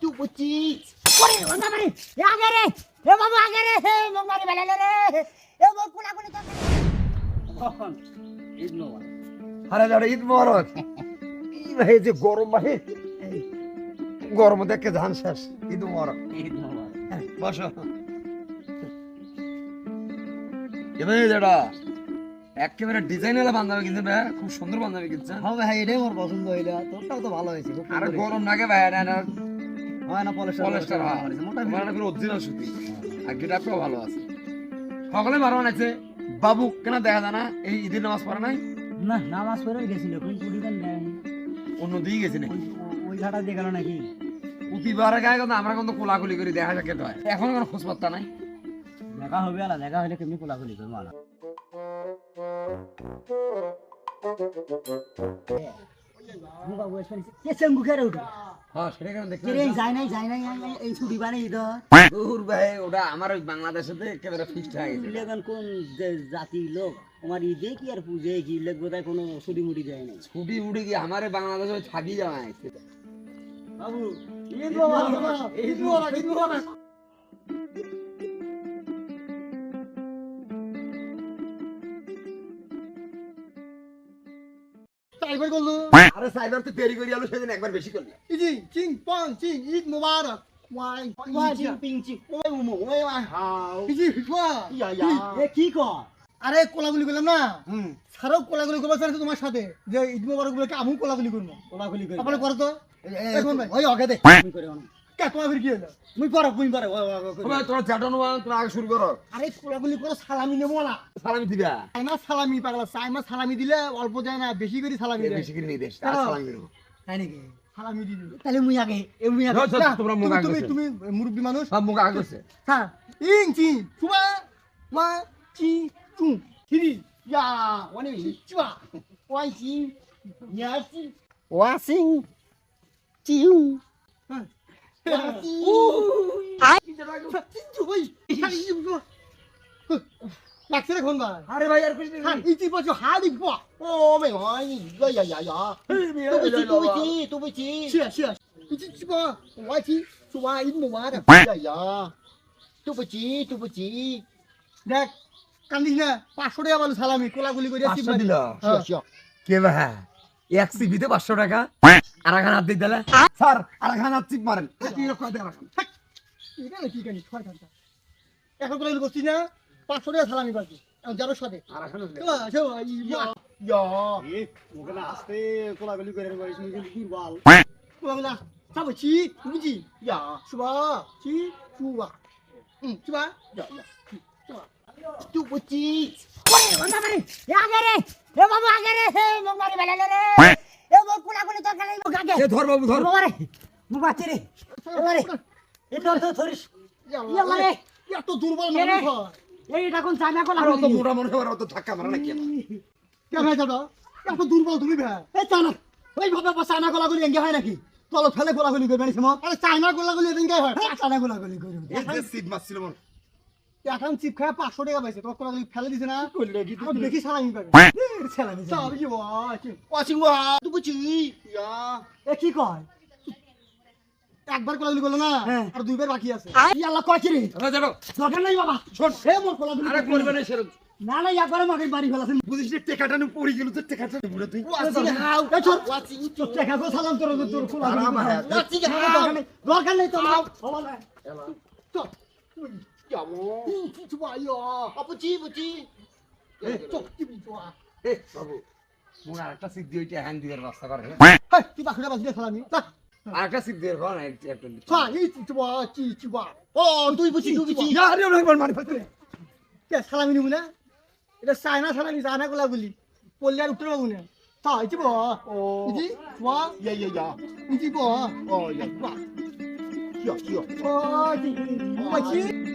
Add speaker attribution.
Speaker 1: তুই বুঝছিস ওরে ও বাবা রে এ আগে রে এ বাবা আগে রে হে মোক মারি বেলালে রে এ মোক কোলা কোলা তো
Speaker 2: ঈদ মোবারক
Speaker 3: আরে দাদা ঈদ মোবারক। এই ভাই যে গরম ভাই গরম দেখে ধান শেষ ঈদ মোবারক।
Speaker 2: ঈদ মোবারক।
Speaker 3: বসো। এবার দাদা একেবারে ডিজাইন এলা বান্ধবী কিনছে ভাই খুব সুন্দর বান্ধবী কিনছে
Speaker 1: হ্যাঁ ভাই এটাই মোর পছন্দ হইল তোরটাও তো ভালো হয়েছে
Speaker 3: আর গরম লাগে ভাই না।
Speaker 1: হয় না পলেস্টার
Speaker 3: হ্যাঁ
Speaker 1: মোটা
Speaker 3: মানে অরিজিনাল সুতি। আর গেটআপটাও ভালো আছে। সকলে ভালো বানাইছে বাবু কেন দেখা যায় না? এই ঈদের নামাজ পড়া নাই?
Speaker 1: না নামাজ পড়ে গেছিল কোন
Speaker 3: অন্য দিকে গেছে নাকি?
Speaker 1: ওই ঘাটা দিয়ে গেল নাকি?
Speaker 3: প্রতিবারের গায়ে কিন্তু আমরা কিন্তু কোলাকুলি করি দেখা যাক হয় এখন কোনো খোঁজ পাত্তা নাই?
Speaker 1: দেখা হবে আলা দেখা হলে কেমনি কোলাকুলি করব আলা। উঠে
Speaker 3: হ্যাঁ সেটা কেন দেখতে
Speaker 1: কেরে যায় নাই যায় নাই এই- এই- এই ছুটি বানাই তো।
Speaker 3: দূর ভাই ওটা আমার ওই বাংলাদেশে একেবারে ফিক্সড হয়ে গেছে।
Speaker 1: ইলেগান কোন যে জাতির লোক আমার ঈদে কি আর পুজে কি ইলেগ বোধহয় কোনো ছুটি মুটি দেয় নাই।
Speaker 3: ছুটি উঠে কি আমার বাংলাদেশে থাকি যাওয়া
Speaker 1: বাবু ঈদ ঈদ ঈদ
Speaker 4: টাইবার করল?
Speaker 3: আরে সাইবার তো দেরি করে আলো সেদিন একবার বেশি করলি।
Speaker 4: ইজি চিং পং চিং ঈদ মুবারক।
Speaker 1: Yeah yeah.
Speaker 4: আরে কোলাগুলি করলাম না? সারও কোলাগুলি করব তোমার সাথে। যে ঈদ মুবারক বলে কি আমিও কোলাগুলি করব।
Speaker 1: কোলাকুলি করে।
Speaker 4: আপনার করো তো। এখন ভাই।
Speaker 1: ওই ওকে দে।
Speaker 4: কে তোমার ফির কি হলো?
Speaker 1: মুই পর মুই পর ওই ওই ওই
Speaker 3: ভাই তোরা চ্যাটন ওয়ান তোরা আগে শুরু করো।
Speaker 4: আরে কোলাগুলি করো সালামি নেব না।
Speaker 3: সালামি দিবা?
Speaker 4: চাইমা সালামি পাগলা চাইমা সালামি দিলে অল্প যায় না বেশি করে সালামি দেয়।
Speaker 3: বেশি করে নিয়ে দেশ সালামি দেবো।
Speaker 1: তাই নাকি?
Speaker 4: সালামি দিবি।
Speaker 1: তাহলে মুই আগে এ মুই আগে।
Speaker 3: চল, চল, তোমরা মুখ আগে
Speaker 4: তুমি তুমি মুরব্বী মানুষ।
Speaker 3: সব মুখ আগে করছে।
Speaker 4: হ্যাঁ ইং চি চুবা ওয়া চি চু থ্রি ইয়া ওয়ানে চুবা ওয়াই চি ইয়া চি।
Speaker 1: ওয়াসিং চিউ।
Speaker 4: লাগছে রে দেখ কান্দিস না পাঁচশো টাকা বলো সালামি কোলাগুলি করে হ্যাঁ
Speaker 3: কে ভাই এক সিবিতে পাঁচশো টাকা। আর এখন হাত দিয়ে দিলে স্যার আর এখন হাত চিপ মারেন। কি রকম দেয় রাখেন
Speaker 4: কি কেন কি কেন ছয় ঘণ্টা এখন কোলাগুলি করছিস না পাঁচশো টাকা সালামি পাচ্ছি যারোর সাথে।
Speaker 1: আসতে কোলাকুলি করে দুর্বল।
Speaker 4: কোলাগুলা সাবো চি বুঝি ইয়া। সুবা চি সুবা হুম সুবা
Speaker 1: তুই বুঝছিস ওরে ও বাবা আগে রে। এ বাবা আগে রে হে মোক মারি বেলালে রে। এ মোক কোলাকুলি তো গেলাই মোক আগে।
Speaker 3: এ ধর বাবু ধর।
Speaker 1: বাবা রে মোক বাচ্চা রে। বাবা রে এ ধর ধর ধরিস।
Speaker 4: এত দুর্বল? মানুষ হয়।
Speaker 1: এইটা কোন চাইনা
Speaker 3: আর অত
Speaker 1: কোলাকুলি
Speaker 3: মনে হয় অত ধাক্কা মারা নাকি
Speaker 4: কে ভাই দাদা এত দুর্বল তুমি ভাই।
Speaker 1: এই চানা ওই ভাবে চাইনা কোলাকুলি এঙ্গে হয় নাকি? তল ফেলে কোলাকুলি করবে
Speaker 4: আরে চাইনা গোলাগুলি এদিন হয়।
Speaker 1: চাইনা করবে
Speaker 4: এখন চিপ খায় পাঁচশো টাকা পাইছে তোমার কোলাগুলি ফেলে দিছে না?
Speaker 1: করলে কি
Speaker 4: এখন দেখি সালামি পাবে
Speaker 1: ছেলামি
Speaker 4: চাও কি? ওয়া ওয়াচিং ওয়া তুই বুঝি ইয়া।
Speaker 1: এ কি কয়?
Speaker 4: একবার কোলাগুলি করল না?
Speaker 1: হ্যাঁ।
Speaker 4: আর দুইবার বাকি আছে।
Speaker 1: ই আল্লাহ কয় কি রে? দরকার নাই বাবা।
Speaker 3: শোন।
Speaker 1: হে মোর কোলাকুলি
Speaker 3: আরে করবে না সেরকম
Speaker 1: না না একবারে মাকে বাড়ি ফেলাছেন
Speaker 3: বুঝিস যে টেকাটা নিয়ে পড়ে গেল তো টেকাটা বুড়ো তুই
Speaker 4: ওয়াচিং হাউ ওয়াচিং
Speaker 1: তোর টাকা কো সালাম তোর
Speaker 3: হ্যাঁ।
Speaker 4: ওয়াচিং হাউ
Speaker 1: দরকার নেই। তো নাও
Speaker 4: তো ইয়া মো চিচু বা ইয়া আপু চি বুচি এ তো কি বিচুয়া
Speaker 3: এ বাবু মুখ আর একটা সিট দিয়ে ওইটা হ্যান্ড দিয়ে রাস্তা করে
Speaker 4: হেই তুই বাখরা বাজি সালামি তা
Speaker 3: আর একটা সিট দিয়ে কর একটা একটা
Speaker 4: ছা ই চিচু বা চিচু বা ও তুই বুচি তুই বুচি
Speaker 3: আরে ওরে একবার মারি ফেলতে
Speaker 4: কে সালামি নিবু না এটা চায়না সালামি চায়না গোলা গুলি পল্লি আর উত্তর বাবু না তা ইচি বা ও ইচি বা ইয়া ইয়া ইয়া ইচি বা ও ইয়া বা ইয়া ইয়া ও চিচু বুচি